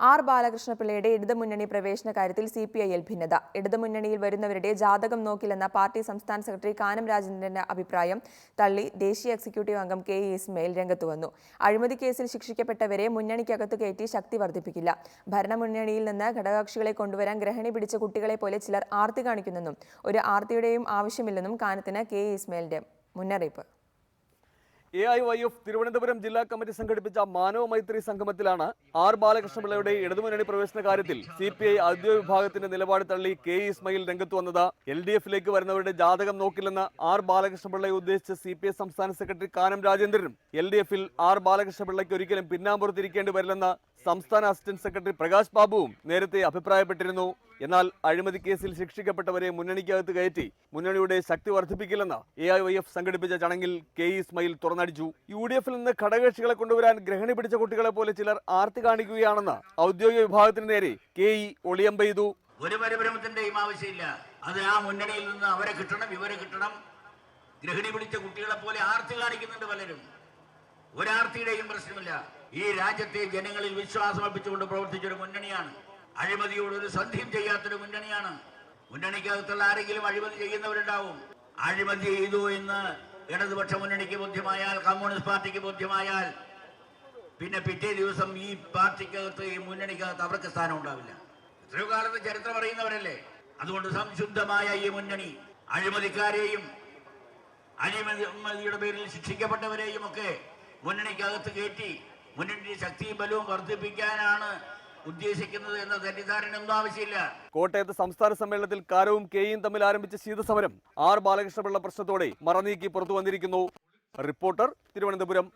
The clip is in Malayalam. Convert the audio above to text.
ആർ ബാലകൃഷ്ണപിള്ളയുടെ ഇടതുമുന്നണി പ്രവേശന കാര്യത്തിൽ സി പി ഐയിൽ ഭിന്നത. ഇടതുമുന്നണിയിൽ വരുന്നവരുടെ ജാതകം നോക്കില്ലെന്ന പാർട്ടി സംസ്ഥാന സെക്രട്ടറി കാനം രാജേന്ദ്രന്റെ അഭിപ്രായം തള്ളി ദേശീയ എക്സിക്യൂട്ടീവ് അംഗം കെ ഇ ഇസ്മയിൽ രംഗത്തുവന്നു അഴിമതി കേസിൽ ശിക്ഷിക്കപ്പെട്ടവരെ മുന്നണിക്കകത്ത് കയറ്റി ശക്തി വർദ്ധിപ്പിക്കില്ല. ഭരണമുന്നണിയിൽ നിന്ന് ഘടകകക്ഷികളെ കൊണ്ടുവരാൻ ഗ്രഹണി പിടിച്ച കുട്ടികളെ പോലെ ചിലർ ആർത്തി കാണിക്കുന്നെന്നും ഒരു ആർത്തിയുടെയും ആവശ്യമില്ലെന്നും കാനത്തിന് കെ ഇസ്മയിലിന്റെ മുന്നറിയിപ്പ്. A I Y F Thiruvananthapuram ജില്ലാ കമ്മിറ്റി സംഘടിപ്പിച്ച മാനവ മൈത്രി സംഗമത്തിലാണ് ആർ ബാലകൃഷ്ണപിള്ളയുടെ ഇടതുമുന്നണി പ്രവേശന കാര്യത്തിൽ സി പി ഐ ഔദ്യോഗിക വിഭാഗത്തിന്റെ നിലപാട് തള്ളി കെ ഇസ്മയിൽ രംഗത്ത് വന്നത്. എൽ ഡി എഫിലേക്ക് വരുന്നവരുടെ ജാതകം നോക്കില്ലെന്ന് ആർ ബാലകൃഷ്ണപിള്ളയെ ഉദ്ദേശിച്ച് സി പി ഐ സംസ്ഥാന സെക്രട്ടറി കാനം രാജേന്ദ്രനും. എൽ ഡി എഫിൽ ആർ ബാലകൃഷ്ണപിള്ളയ്ക്ക് ഒരിക്കലും പിന്നാമ്പുറത്തിരിക്കേണ്ടി വരില്ലെന്ന് സംസ്ഥാന അസിസ്റ്റന്റ് സെക്രട്ടറി പ്രകാശ് ബാബുവും നേരത്തെ അഭിപ്രായപ്പെട്ടിരുന്നു. എന്നാൽ അഴിമതി കേസിൽ ശിക്ഷിക്കപ്പെട്ടവരെ മുന്നണിക്കകത്ത് കയറ്റി മുന്നണിയുടെ ശക്തി വർദ്ധിപ്പിക്കില്ലെന്ന് എ ഐ വൈ എഫ് സംഘടിപ്പിച്ച ചടങ്ങിൽ കെ ഇസ്മയിൽ തുറന്നടിച്ചു. യു ഡി എഫിൽ നിന്ന് ഘടകകക്ഷികളെ കൊണ്ടുവരാൻ ഗ്രഹണി പിടിച്ച കുട്ടികളെ പോലെ ചിലർ ആർത്തി കാണിക്കുകയാണെന്ന് ഔദ്യോഗിക വിഭാഗത്തിന് നേരെ കെ ഇ ഒളിയമ്പെയ്തു ഒരു പരിഭ്രമത്തിന്റെയും ആവശ്യമില്ല. അത് ആ മുന്നണിയിൽ നിന്ന് അവരെ കിട്ടണം ഇവരെ കിട്ടണം. ഗ്രഹിണി പിടിച്ച കുട്ടികളെ പോലെ ആർത്തി കാണിക്കുന്നുണ്ട് പലരും. ഒരാർത്തിയുടെയും പ്രശ്നമില്ല. ഈ രാജ്യത്തെ ജനങ്ങളിൽ വിശ്വാസം അർപ്പിച്ചുകൊണ്ട് പ്രവർത്തിച്ച ഒരു മുന്നണിയാണ്. അഴിമതിയോട് ഒരു സന്ധിയും ചെയ്യാത്തൊരു മുന്നണിയാണ്. മുന്നണിക്കകത്തുള്ള ആരെങ്കിലും അഴിമതി ചെയ്യുന്നവരുണ്ടാവും. അഴിമതി ചെയ്തു എന്ന് ഇടതുപക്ഷ മുന്നണിക്ക് ബോധ്യമായാൽ കമ്മ്യൂണിസ്റ്റ് പാർട്ടിക്ക് ബോധ്യമായാൽ പിന്നെ പിറ്റേ ദിവസം ഈ പാർട്ടിക്കകത്ത് ഈ മുന്നണിക്കകത്ത് അവർക്ക് സ്ഥാനം ഉണ്ടാവില്ല. എത്രയോ കാലത്ത് ചരിത്രം അറിയുന്നവരല്ലേ? അതുകൊണ്ട് സംശുദ്ധമായ ഈ മുന്നണി അഴിമതിക്കാരെയും അഴിമതിയുടെ പേരിൽ ശിക്ഷിക്കപ്പെട്ടവരെയും ഒക്കെ മുന്നണിക്കകത്ത് കയറ്റി മുന്നണിയുടെ ശക്തിയും ബലവും വർദ്ധിപ്പിക്കാനാണ് ഉദ്ദേശിക്കുന്നത് എന്ന തെറ്റിദ്ധാരണയൊന്നും ആവശ്യമില്ല. കോട്ടയത്ത് സംസ്ഥാന സമ്മേളനത്തിൽ കാരവും കെയും തമ്മിൽ ആരംഭിച്ച ശീതസമരം ആർ ബാലകൃഷ്ണപിള്ള പ്രശ്നത്തോടെ മറനീക്കി പുറത്തു വന്നിരിക്കുന്നു. റിപ്പോർട്ടർ തിരുവനന്തപുരം.